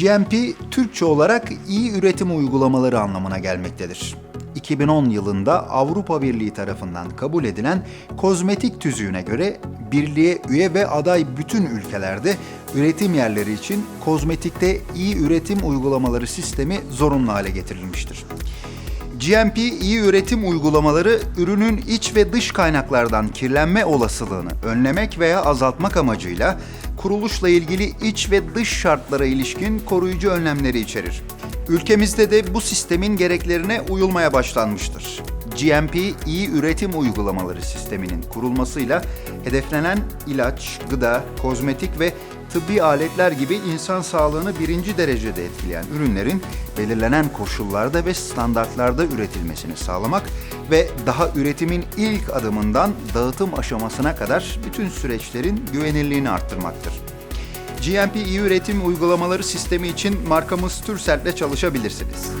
GMP, Türkçe olarak iyi üretim uygulamaları anlamına gelmektedir. 2010 yılında Avrupa Birliği tarafından kabul edilen kozmetik tüzüğüne göre birliğe üye ve aday bütün ülkelerde üretim yerleri için kozmetikte iyi üretim uygulamaları sistemi zorunlu hale getirilmiştir. GMP iyi üretim uygulamaları ürünün iç ve dış kaynaklardan kirlenme olasılığını önlemek veya azaltmak amacıyla kuruluşla ilgili iç ve dış şartlara ilişkin koruyucu önlemleri içerir. Ülkemizde de bu sistemin gereklerine uyulmaya başlanmıştır. GMP iyi üretim uygulamaları sisteminin kurulmasıyla hedeflenen ilaç, gıda, kozmetik ve tıbbi aletler gibi insan sağlığını birinci derecede etkileyen ürünlerin belirlenen koşullarda ve standartlarda üretilmesini sağlamak ve daha üretimin ilk adımından dağıtım aşamasına kadar bütün süreçlerin güvenilirliğini arttırmaktır. GMP iyi üretim uygulamaları sistemi için markamız Turcell'le çalışabilirsiniz.